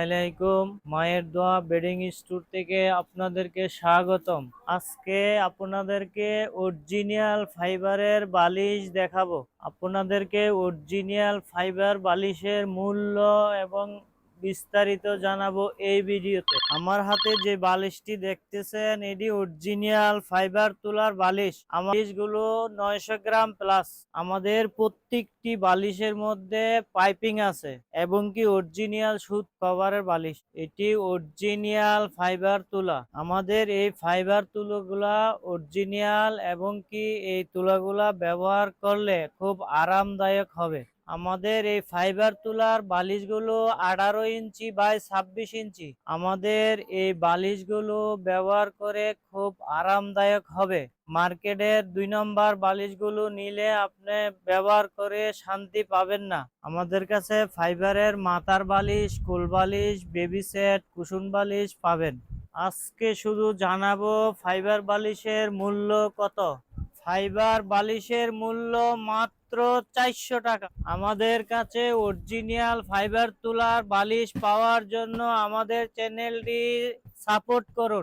আলাইকুম। মায়ের দোয়া বেডিং স্টোর থেকে আপনাদেরকে স্বাগতম। আজকে আপনাদেরকে অরিজিনাল ফাইবারের বালিশ দেখাবো। আপনাদেরকে অরিজিনাল ফাইবার বালিশের মূল্য এবং বিস্তারিত জানাব এই ভিডিওতে। আমার হাতে যে বালিশটি দেখতেছেন, এটি অরিজিনাল ফাইবার তোলার বালিশ। আমার বালিশগুলো নয়শো গ্রাম প্লাস আমাদের প্রত্যেকটি বালিশের মধ্যে পাইপিং আছে এবং কি অরিজিনাল সুদ কভারের বালিশ। এটি অরিজিনাল ফাইবার তুলা। আমাদের এই ফাইবার তুলোগুলা অরিজিনাল এবং কি এই তুলাগুলা ব্যবহার করলে খুব আরামদায়ক হবে। আমাদের এই ফাইবার তুলার বালিশগুলো আঠারো ইঞ্চি বাই ছাব্বিশ ইঞ্চি। আমাদের এই বালিশগুলো ব্যবহার করে খুব আরামদায়ক হবে। মার্কেটের দুই নম্বর বালিশগুলো নিলে আপনি ব্যবহার করে শান্তি পাবেন না। আমাদের কাছে ফাইবারের মাথার বালিশ, কুল বালিশ বেবি সেট কুশন বালিশ পাবেন। আজকে শুধু জানাব ফাইবার বালিশের মূল্য কত? ফাইবার বালিশের মূল্য মাত্র চারশো টাকা। আমাদের কাছে অরিজিনাল ফাইবার তোলার বালিশ পাওয়ার জন্য আমাদের চ্যানেলটি সাপোর্ট করুন।